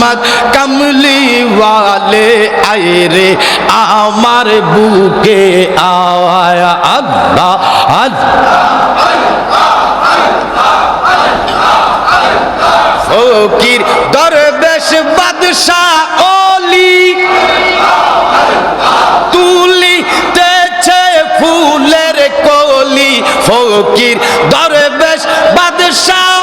মোহাম্মদ কমলি ওয়ালে আয় রে, আমার বুকে আয় আল্লাহ। ফকির দরবেশ বাদশাহ অলি তুলিতেছে ফুলের কলি। ফকির দরবেশ বাদশাহ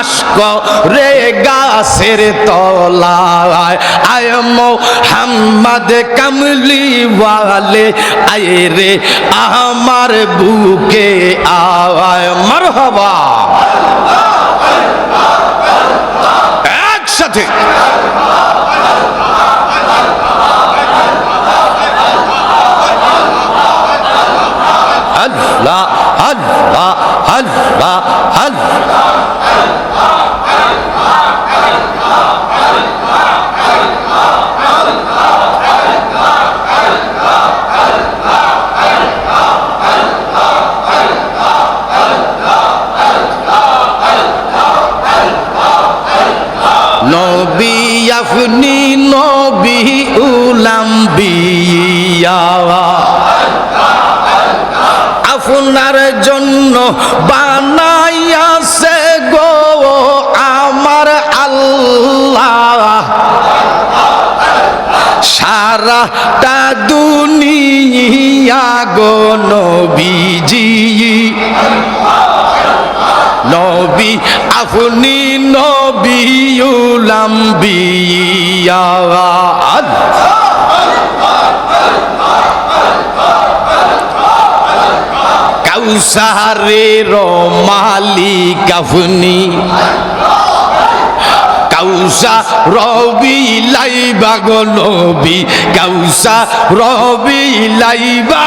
জুলি করে গাছের তলায়। আয় মোহাম্মদ কামলি ওয়ালে আয় রে আমার বুকে আয়। মারহাবা। একসাথে আল্লাহ আল্লাহ আল্লাহ আল্লাহ নবী আপনি নবী উলাম বিয়া আপনার জন্য বানাইয়াছে গো আমার আল্লাহ। সারাটা দুনিয়া গো নবীজি। নবী আপনি নবী উলাম্বিয়া কাউসারের মালিক আপনি কাউসা রবি লাইবা গো নবী কাউসা রবি লাইবা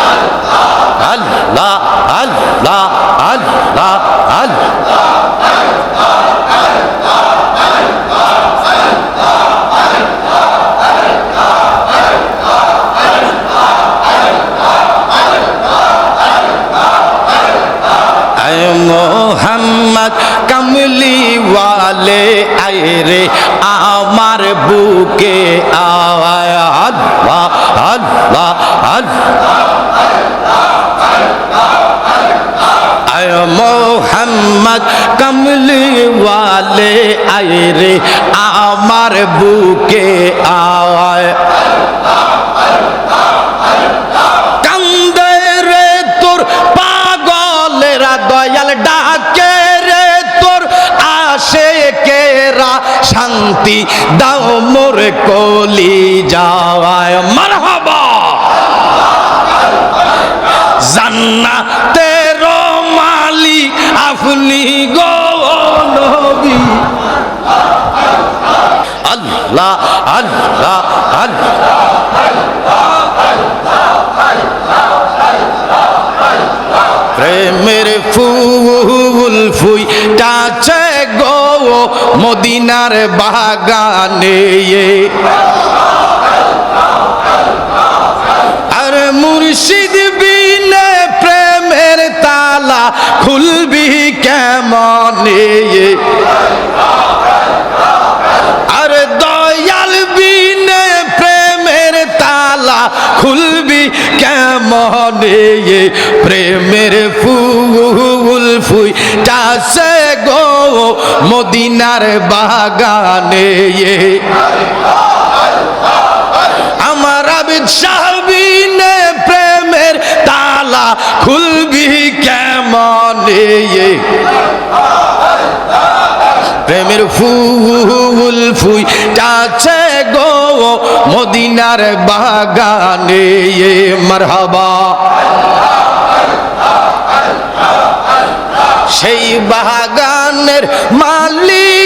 আয় মোহাম্মদ কমলি ওয়ালে আয় রে আমার বুকে আয় কান্দে রে তোর পাগলেরা দয়াল ডাকে রে তোর আসে কেরা শান্তি দাও মোর কলি যাওয়ায় মারহাবা জান্নাতের মালিক আপনি গো নবী। আল্লাহ আল্লাহ আল্লাহ। প্রেমের ফুল ফুই টাছে গো মদিনার বাগানে। আর মুর্শিদ কেমনে আর দয়াল বিনে প্রেমের তালা খুলবি কেমনে? প্রেমের ফুল ফুই চাষে গো মদিনার বাগানে। আমার আবিদ সাহবিনে প্রেমের তালা খুলবি কেমনে? প্রেমের ফুল ফুই চাচ্ছে গো মদিনার বাগানে মারহাবা। সেই বাগানের মালিক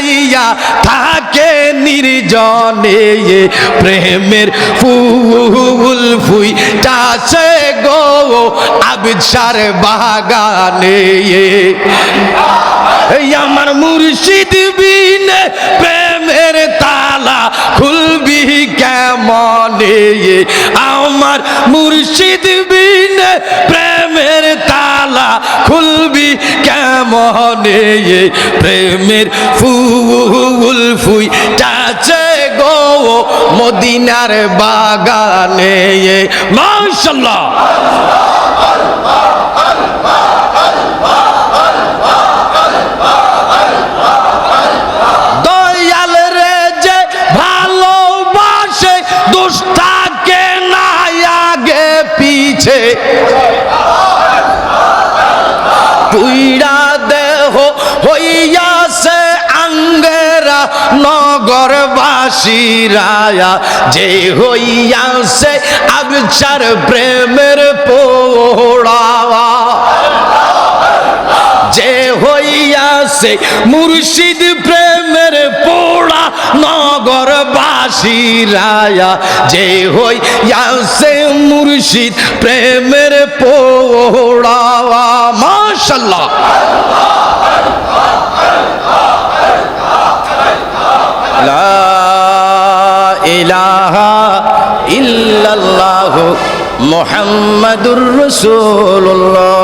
যাইয়া থাকে নির্জনে প্রেমের ফুল ফুই চাষে গো আবছার বাগানে আমার মুর্শিদ বিনে প্রেমের তালা খুলবি কেমনে আমার মুর্শিদ বিনে খুলবি কেমনে প্রেমের ফুল ফুই চাচে গো মদিনার বাগানে মাশাল্লাহ। পিছে। পুইড়া দেহ হইয়াছে আঙ্গেরা নগরবাসীরায়া। যে হইয়াছে আবচার প্রেমের পোড়াওয়া। যে হইয়াছে মুর্শিদ প্রেমের পোড়া নগর বাসিরায়া যে হইয়াছে মুর্শিদ প্রেমের পোড়া মাশাল্লাহ লা ইলাহা ইল্লাল্লাহু মুহাম্মাদুর রাসূলুল্লাহ